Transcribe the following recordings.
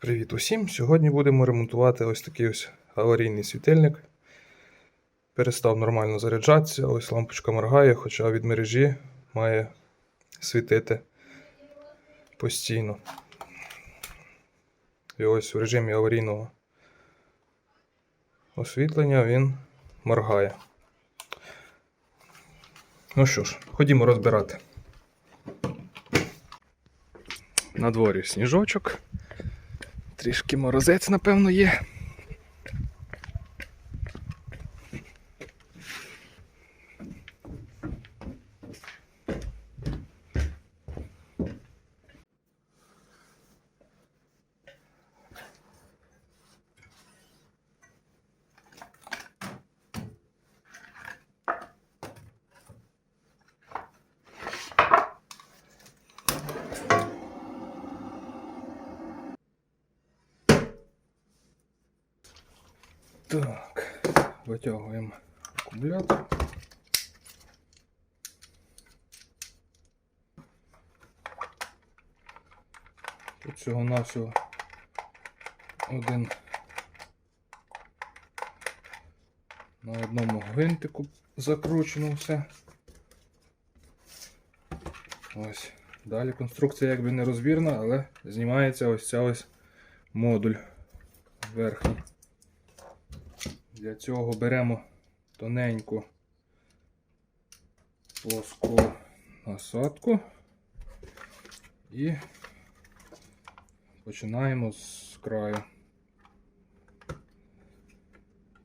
Привіт усім! Сьогодні будемо ремонтувати ось такий ось аварійний світильник. Перестав нормально заряджатися, ось лампочка моргає, хоча від мережі має світити постійно. І ось в режимі аварійного освітлення він моргає. Ну що ж, ходімо розбирати. На дворі сніжочок. Трішки морозець, напевно, є. Так, витягуємо акумулятор. Тут всього навсього один на одному гвинтику закручено все. Ось. Далі конструкція якби не розбірна, але знімається ось ця ось модуль верхній. Для цього беремо тоненьку плоску насадку і починаємо з краю.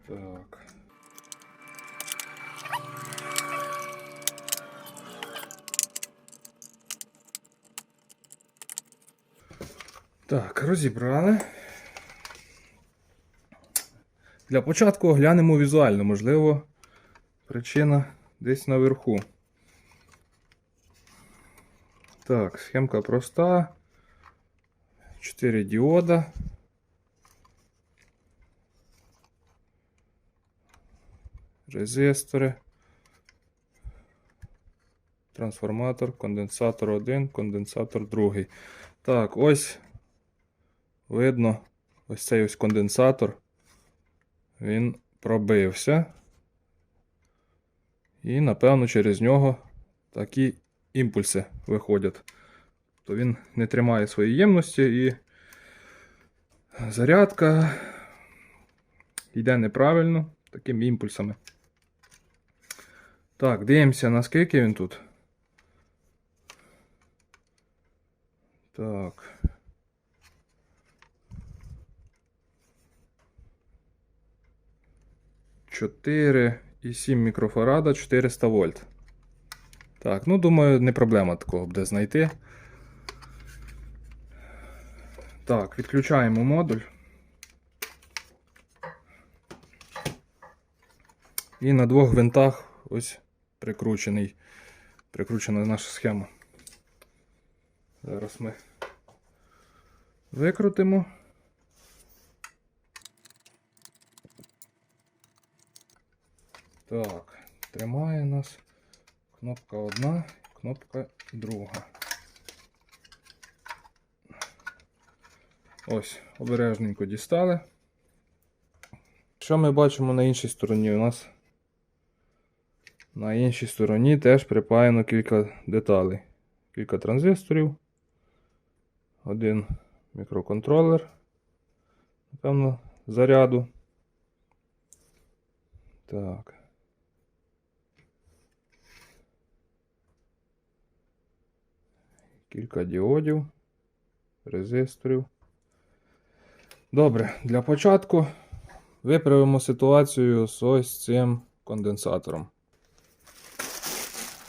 Так. Так, розібрали. Для початку оглянемо візуально, можливо, причина десь наверху. Так, схемка проста. 4 діода. Резистори. Трансформатор, конденсатор 1, конденсатор 2. Так, ось видно ось цей ось конденсатор. Він пробився. І, напевно, через нього такі імпульси виходять. То він не тримає своєї ємності і зарядка йде неправильно такими імпульсами. Так, дивимося, наскільки він тут. Так. Чотири і 7 мікрофарада 400 вольт. Так, ну думаю, не проблема такого буде знайти. Так, відключаємо модуль. І на двох гвинтах ось прикручений, прикручена наша схема. Зараз ми викрутимо. Так, тримає нас кнопка одна, кнопка друга. Ось, обережненько дістали. Що ми бачимо на іншій стороні? У нас на іншій стороні теж припаяно кілька деталей. Кілька транзисторів. Один мікроконтролер. Напевно, заряду. Так. Кілька діодів, резисторів. Добре, для початку виправимо ситуацію з ось цим конденсатором.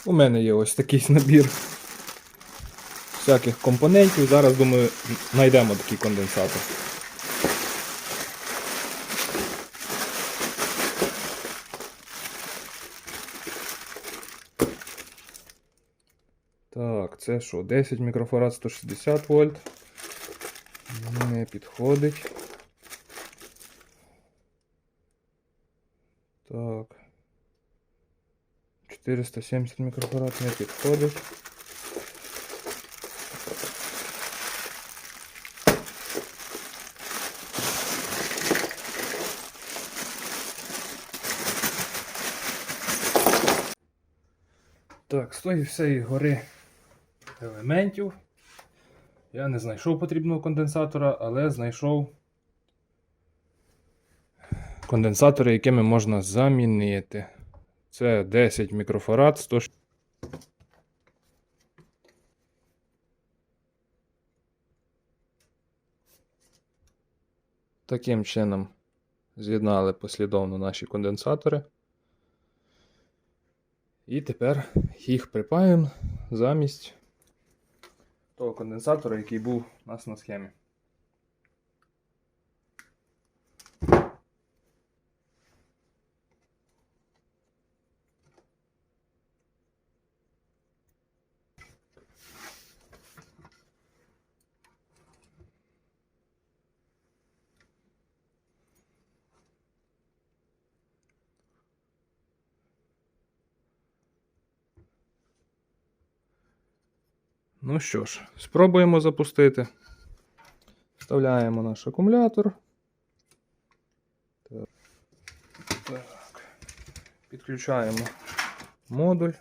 У мене є ось такий набір всяких компонентів. Зараз, думаю, знайдемо такий конденсатор. Так, це що? 10 мікрофарад 160 вольт. Не підходить. Так. 470 мікрофарад не підходить. Так, з тої всієї гори елементів. Я не знайшов потрібного конденсатора, але знайшов конденсатори, якими можна замінити. Це 10 мікрофарад, 100 Таким чином з'єднали послідовно наші конденсатори. І тепер їх припаємо замість того конденсатора, який був у нас на схемі. Ну що ж, спробуємо запустити. Вставляємо наш акумулятор. Так. Підключаємо модуль.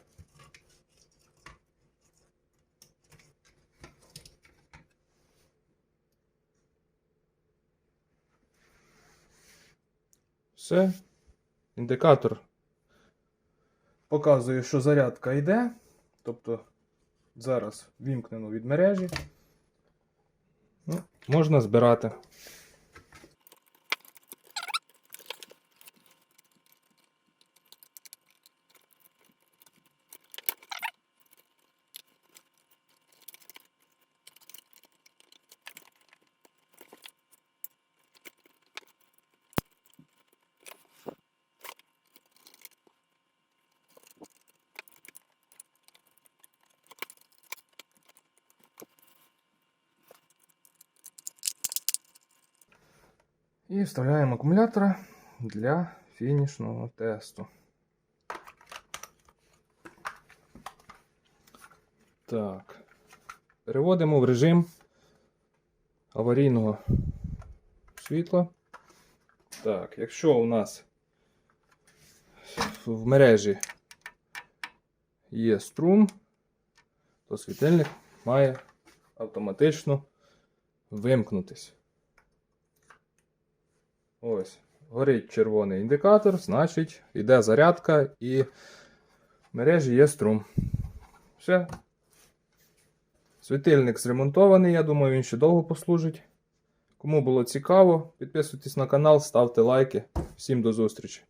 Все. Індикатор показує, що зарядка йде. Тобто зараз вімкнено від мережі. Ну, можна збирати. І вставляємо акумулятора для фінішного тесту. Так. Переводимо в режим аварійного світла. Так, якщо у нас в мережі є струм, то світильник має автоматично вимкнутись. Ось, горить червоний індикатор, значить, йде зарядка і в мережі є струм. Все. Світильник зремонтований, я думаю, він ще довго послужить. Кому було цікаво, підписуйтесь на канал, ставте лайки. Всім до зустрічі!